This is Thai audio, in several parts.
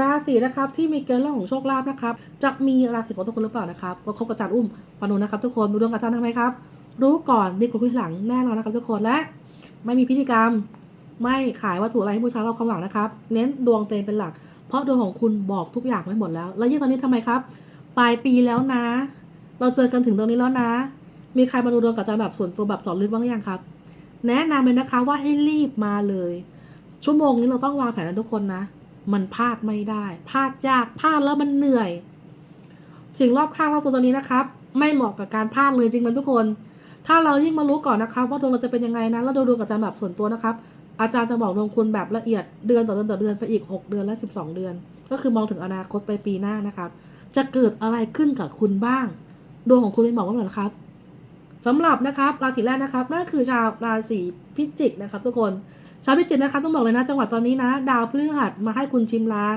ราศีนะครับที่มีเกณฑ์เรื่องของโชคลาภนะครับจะมีราศีของทุกคนหรือเปล่านะครับมาคบกับอาจารย์อุ้มฟันนูนะครับ ทุกคนดูดวงกับอาจารย์ทำไมครับ รู้ก่อนดีกว่าผู้ทีหลังแน่นอนนะครับทุกคนและ ไม่มีพิธีกรรม ไม่ขายวัตถุอะไรให้บูชาเราความหวังนะครับ เน้นดวงเตงเป็นหลัก เพราะดวงของคุณบอกทุกอย่างไว้หมดแล้ว แล้วยิ่งตอนนี้ทำไมครับ ปลายปีแล้วนะ เราเจอกันถึงตรงนี้แล้วนะ มีใครมาดูดวงกับอาจารย์แบบส่วนตัวแบบจาะลึกบ้างหรือยังครับ แนะนำเลยนะคะว่าให้รีบมาเลย ชั่วโมงนี้เราต้องวางแผนกันทุกคนนะ มันพลาดไม่ได้พลาดยากพลาดแล้วมันเหนื่อย สิ่งรอบข้างรอบตัวตอนนี้นะครับ ไม่เหมาะกับการพลาดเลยจริงๆมันทุกคน ถ้าเรายิ่งมารู้ก่อนนะครับ ว่าดวงเราจะเป็นยังไงนะแล้วดูดวงกับอาจารย์แบบส่วนตัวนะครับ อาจารย์จะบอกดวงคุณแบบละเอียดเดือนต่อเดือนต่อเดือนไปอีก 6 เดือนและ 12 เดือน ก็คือมองถึงอนาคตไปปีหน้านะครับ จะเกิดอะไรขึ้นกับคุณบ้าง ดวงของคุณเป็นบอกว่าเหรอครับสำหรับนะครับราศีแรกนะครับนั่นคือชาวราศีพิจิกนะครับ ทุกคน ชาวพิจิกนะครับต้องบอกเลยนะจังหวัดตอนนี้นะ ดาวพฤหัสมาให้คุณชิมลาง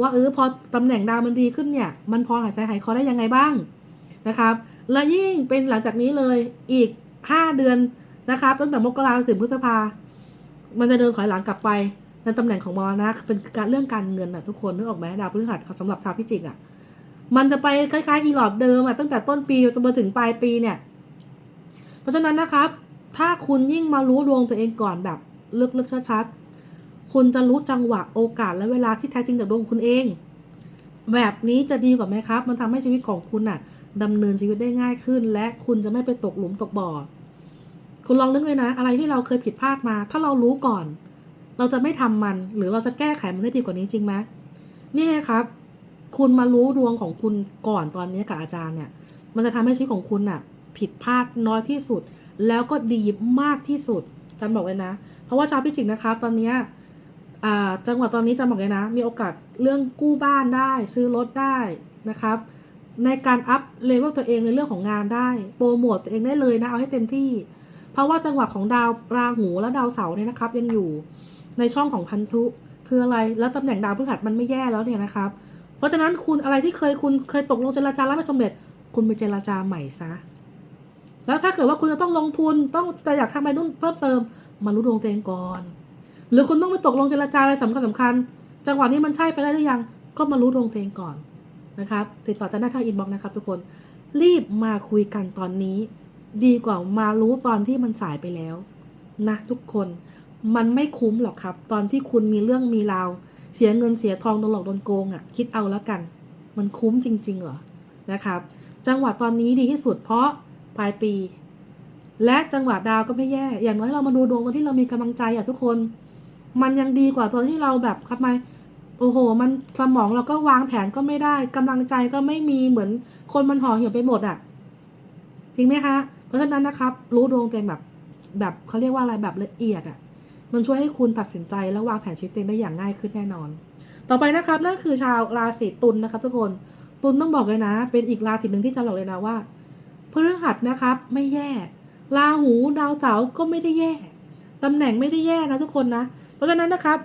ว่าเออพอตำแหน่งดาวมันดีขึ้นเนี่ย มันพอหายใจหายคอได้ยังไงบ้างนะครับ และยิ่งเป็นหลังจากนี้เลยอีก 5 เดือนนะครับตั้งแต่มกราถึงพฤษภา มันจะเดินถอยหลังกลับไปในตำแหน่งของมรณะเป็นการเรื่องการเงินอะทุกคนนึกออกไหมดาวพฤหัสสำหรับชาวพิจิกอะมันจะไปคล้ายๆอีหลอดเดิมอะตั้งแต่ต้นปีจนมาถึงปลายปีเนี่ย เพราะฉะนั้นนะครับ ถ้าคุณยิ่งมารู้ดวงตัวเองก่อนแบบ ลึกๆชัดๆ คุณจะรู้จังหวะโอกาสและเวลาที่แท้จริงจากดวงคุณเอง แบบนี้จะดีกว่าไหมครับ มันทำให้ชีวิตของคุณน่ะดำเนินชีวิตได้ง่ายขึ้น และคุณจะไม่ไปตกหลุมตกบ่อ คุณลองนึกเลยนะ อะไรที่เราเคยผิดพลาดมา ถ้าเรารู้ก่อน เราจะไม่ทำมัน หรือเราจะแก้ไขมันได้ดีกว่านี้จริงไหมนี่ไงครับ คุณมารู้ดวงของคุณก่อนตอนนี้กับอาจารย์เนี่ย มันจะทำให้ชีวิตของคุณน่ะผิดพลาดน้อยที่สุด แล้วก็ดีมากที่สุด จันบอกเลยนะ เพราะว่าชาวพิจิกนะครับ ตอนนี้อ่าจังหวัดตอนนี้จันบอกเลยนะ มีโอกาสเรื่องกู้บ้านได้ ซื้อรถได้นะครับ ในการอัพเลเวลตัวเองในเรื่องของงานได้ โปรโมทตัวเองได้เลยนะเอาให้เต็มที่ เพราะว่าจังหวะของดาวราหูและดาวเสาร์เนี่ยนะครับ ยังอยู่ในช่องของพันธุคืออะไร แล้วตำแหน่งดาวพฤหัสมันไม่แย่แล้วเนี่ยนะครับ เพราะฉะนั้นคุณอะไรที่เคยคุณเคยตกลงเจรจาแล้วไม่สำเร็จ คุณไปเจรจาใหม่ซะ แล้วถ้าเกิดว่าคุณจะต้องลงทุนต้องจะอยากทำอะไรนู่นเพิ่มเติม มารู้ดวงตัวเองก่อน หรือคุณต้องไปตกลงเจรจาอะไรสำคัญสำคัญ จังหวะนี้มันใช่ไปได้หรือยัง ก็มารู้ดวงตัวเองก่อนนะครับ ติดต่อจันได้ทางอินบ็อกซ์นะครับ ทุกคนรีบมาคุยกันตอนนี้ ดีกว่ามารู้ตอนที่มันสายไปแล้ว นะ ทุกคนมันไม่คุ้มหรอกครับ ตอนที่คุณมีเรื่องมีราวเสียเงินเสียทองโดนหลอกโดนโกงอะ่ะ คิดเอาแล้วกัน มันคุ้มจริง ๆ เหรอนะครับ จังหวะตอนนี้ดีที่สุดเพราะ ปลายปี และจังหวะดาวก็ไม่แย่ อย่างน้อยเรามาดูดวงตอนที่เรามีกำลังใจอะทุกคน มันยังดีกว่าตอนที่เราแบบครับไมโอ้โห มันสมองเราก็วางแผนก็ไม่ได้กำลังใจก็ไม่มีเหมือนคนมันห่อเหี่ยวไปหมดอะจริงไหมคะเพราะฉะนั้นนะครับ รู้ดวงตัวเองแบบแบบเขาเรียกว่าอะไรแบบละเอียดอะมันช่วยให้คุณตัดสินใจและวางแผนชีวิตเองได้อย่างง่ายขึ้นแน่นอน ต่อไปนะครับนั่นคือชาวราศีตุลนะครับ ทุกคนตุลต้องบอกเลยนะ เป็นอีกราศีหนึ่งที่จะบอกเลยนะว่า พฤหัสนะครับไม่แย่ราหูดาวเสาร์ก็ไม่ได้แย่ตำแหน่งไม่ได้แย่นะทุกคนนะ เพราะฉะนั้นนะครับ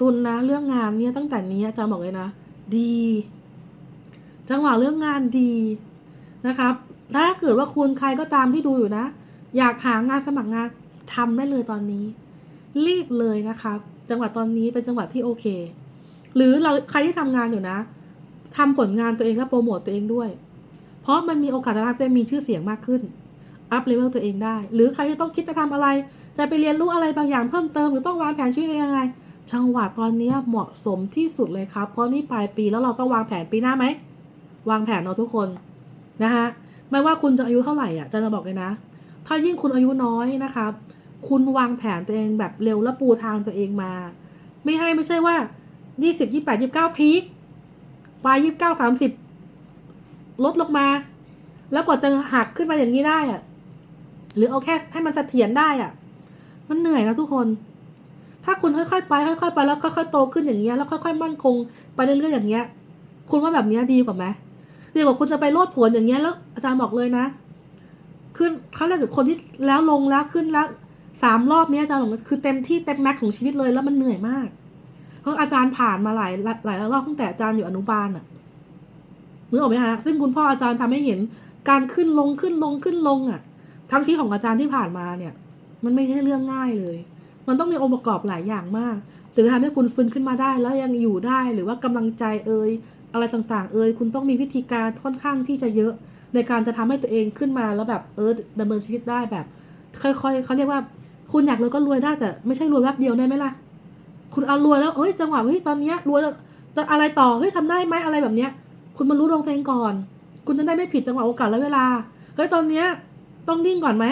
ตุลนะเรื่องงานเนี่ยตั้งแต่นี้อาจารย์บอกเลยนะ ดี จังหวะเรื่องงานดีนะครับ ถ้าเกิดว่าคุณใครก็ตามที่ดูอยู่นะ อยากหางานสมัครงานทำได้เลยตอนนี้ รีบเลยนะครับ จังหวะตอนนี้เป็นจังหวะที่โอเค หรือเราใครที่ทำงานอยู่นะทำผลงานตัวเองและโปรโมทตัวเองด้วย ราะมันมีโอกาสจะทำให้มีชื่อเสียงมากขึ้น อัพเลเวลตัวเองได้ หรือใครที่ต้องคิดจะทำอะไร จะไปเรียนรู้อะไรบางอย่างเพิ่มเติมหรือต้องวางแผนชีวิตยังไง จังหวะตอนนี้เหมาะสมที่สุดเลยครับ เพราะนี่ปลายปีแล้วเราต้องวางแผนปีหน้าไหม วางแผนเราทุกคนนะคะไม่ว่าคุณจะอายุเท่าไหร่อะจะจะบอกเลยนะ ถ้ายิ่งคุณอายุน้อยนะครับ คุณวางแผนตัวเองแบบเร็วและปูทางตัวเองมา ไม่ให้ไม่ใช่ว่ายี่สิบยี่แปดยี่เก้าพีคปลายยี่เก้าสามสิบ ลดลงมา แล้วกว่าจะหักขึ้นมาอย่างนี้ได้อะหรือเอาแค่ให้มันเสถียรได้อะมันเหนื่อยนะทุกคน ถ้าคุณค่อยๆไปค่อยๆไปแล้วค่อยๆโตขึ้นอย่างเงี้ยแล้วค่อยๆมั่นคงไปเรื่อยๆอย่างเงี้ย คุณว่าแบบเนี้ยดีกว่าไหมดีกว่าคุณจะไปโลดผนอย่างเงี้ยแล้ว อาจารย์บอกเลยนะขึ้นเขาเรียกคนที่แล้วลงแล้วขึ้นแล้วสามรอบนี้อาจารย์บอกคือเต็มที่เต็มแม็กซ์ของชีวิตเลยแล้วมันเหนื่อยมาก เพราะอาจารย์ผ่านมาหลายหลายรอบตั้งแต่อาจารย์อยู่อนุบาลอะ นึกออกไหมฮะซึ่งคุณพ่ออาจารย์ทำให้เห็นการขึ้นลงขึ้นลงขึ้นลงอะทั้งที่ของอาจารย์ที่ผ่านมาเนี่ย มันไม่ใช่เรื่องง่ายเลย มันต้องมีองค์ประกอบหลายอย่างมากถึงจะทำให้คุณฟื้นขึ้นมาได้แล้วยังอยู่ได้หรือว่ากำลังใจเอ่ยอะไรต่างๆ เอ่ยคุณต้องมีวิธีการค่อนข้างที่จะเยอะ ในการจะทำให้ตัวเองขึ้นมาแล้วแบบเออดำเนินชีวิตได้แบบ ค่อยๆเขาเรียกว่าคุณอยากรวยก็รวยได้แต่ไม่ใช่รวยแวบเดียวได้ไหมล่ะ คุณเอารวยแล้วเอ้ยจังหวะเฮ้ยตอนเนี้ยรวยแล้วจะอะไรต่อเฮ้ยทำได้ไหมอะไรแบบเนี้ย คุณมารู้ดวงตัวเองก่อน คุณจะได้ไม่ผิดจังหวะโอกาสและเวลา เฮ้ยตอนเนี้ยต้องนิ่งก่อนไหม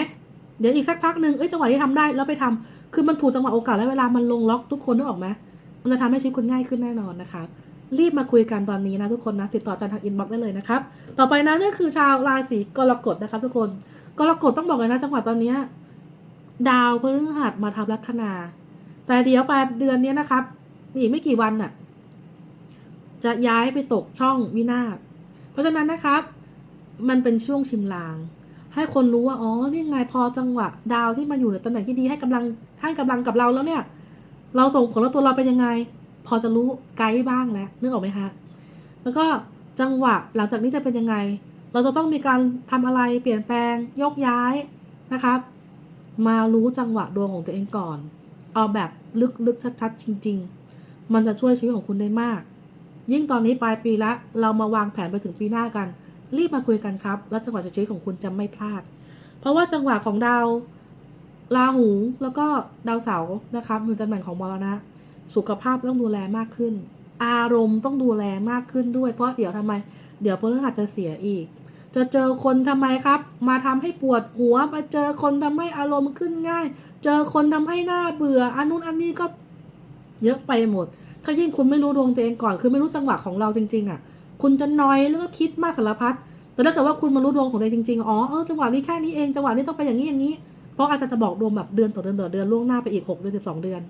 เดี๋ยวอีกสักพักหนึ่งเอ้ยจังหวะที่ทำได้แล้วไปทำคือมันถูกจังหวะโอกาสและเวลา มันลงล็อกทุกคนนึกออกไหมมันจะทำให้ชีวิตคุณง่ายขึ้นแน่นอนนะครับรีบมาคุยกันตอนนี้นะทุกคนนะติดต่ออาจันทางอินบ็อกซ์ได้เลยนะครับ ต่อไปนะนี่คือชาวราศีกรกฎนะครับ ทุกคนกรกฎต้องบอกเลยนะจังหวะตอนเนี้ยดาวพฤหัสมาทับลัคนา แต่เดี๋ยวปลายเดือนนี้นะครับอีกไม่กี่วันน่ะ จะย้ายไปตกช่องวินาศเพราะฉะนั้นนะครับ มันเป็นช่วงชิมลาง ให้คนรู้ว่า อ๋อ นี่ไงพอจังหวะ ดาวที่มาอยู่ในตำแหน่งที่ดีให้กำลังให้กำลังกับเราแล้วเนี่ย เราส่งผลแล้วตัวเราเป็นยังไง พอจะรู้ไกด์บ้างแล้วนึกออกไหมฮะแล้วก็จังหวะหลังจากนี้จะเป็นยังไง เราจะต้องมีการทำอะไรเปลี่ยนแปลงยกย้ายนะครับ มารู้จังหวะดวงของตัวเองก่อน เอาแบบลึกๆชัดๆจริง ๆ มันจะช่วยชีวิตของคุณได้มาก ยิ่งตอนนี้ปลายปีละเรามาวางแผนไปถึงปีหน้ากัน รีบมาคุยกันครับ แล้วจังหวะชีวิตของคุณจะไม่พลาด เพราะว่าจังหวะของดาวราหูแล้วก็ดาวเสาร์นะครับมีตำแหน่งของมรณะ สุขภาพต้องดูแลมากขึ้น อารมณ์ต้องดูแลมากขึ้นด้วย เพราะเดี๋ยวทำไม เดี๋ยวพฤหัสจะเสียอีก จะเจอคนทำไมครับ มาทำให้ปวดหัว มาเจอคนทำให้อารมณ์ขึ้นง่าย เจอคนทำให้หน้าเบื่ออันนู้นอันนี้ก็เยอะไปหมด ถ้ายิ่งคุณไม่รู้ดวงตัวเองก่อน คือไม่รู้จังหวะของเราจริง ๆ อะ คุณจะนอยแล้วก็คิดมากสารพัด แต่ถ้าเกิดว่าคุณมารู้ดวงของตัวเองจริงๆ อ๋อ เออ จังหวะนี้แค่นี้เอง จังหวะนี้ต้องไปอย่างนี้อย่างนี้ เพราะอาจารย์จะบอกดวงแบบเดือนต่อเดือนต่อเดือนล่วงหน้าไปอีก6เดือน12 เดือน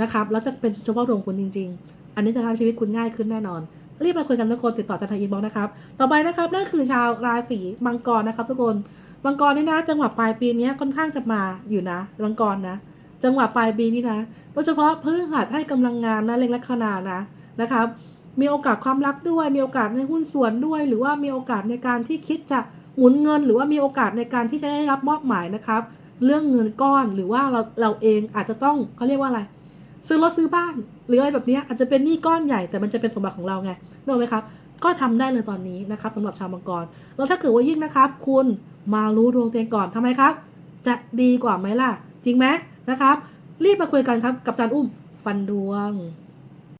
นะครับ แล้วจะเป็นเฉพาะดวงคุณจริง ๆ อันนี้จะทำชีวิตคุณง่ายขึ้นแน่นอนรีบมาคุยกันทุกคนติดต่อจากทางอินบอกนะครับ ต่อไปนะครับนั่นคือชาวราศีมังกรนะครับ ทุกคน มังกรนี่นะจังหวะปลายปีนี้ค่อนข้างจะมาอยู่นะ มังกรนะ จังหวะปลายปีนี้นะโดยเฉพาะพฤหัสให้กำลังงานนะเล็งลัคนานะนะครับมีโอกาสความรักด้วย มีโอกาสในหุ้นส่วนด้วย หรือว่ามีโอกาสในการที่คิดจะหมุนเงิน หรือว่ามีโอกาสในการที่จะได้รับมอบหมายนะครับ เรื่องเงินก้อนหรือว่าเราเราเองอาจจะต้องเขาเรียกว่าอะไร ซื้อรถซื้อบ้าน หรืออะไรแบบนี้อาจจะเป็นหนี้ก้อนใหญ่แต่มันจะเป็นสมบัติของเราไงรู้ไหมครับ ก็ทำได้เลยตอนนี้นะครับสำหรับชาวมังกรแล้วถ้าเกิดว่ายิ่งนะครับ คุณมารู้ดวงตัวเองก่อนทำไมครับ จะดีกว่าไหมล่ะ จริงไหม นะครับ รีบมาคุยกันครับกับอาจารย์อุ้มฟันดวง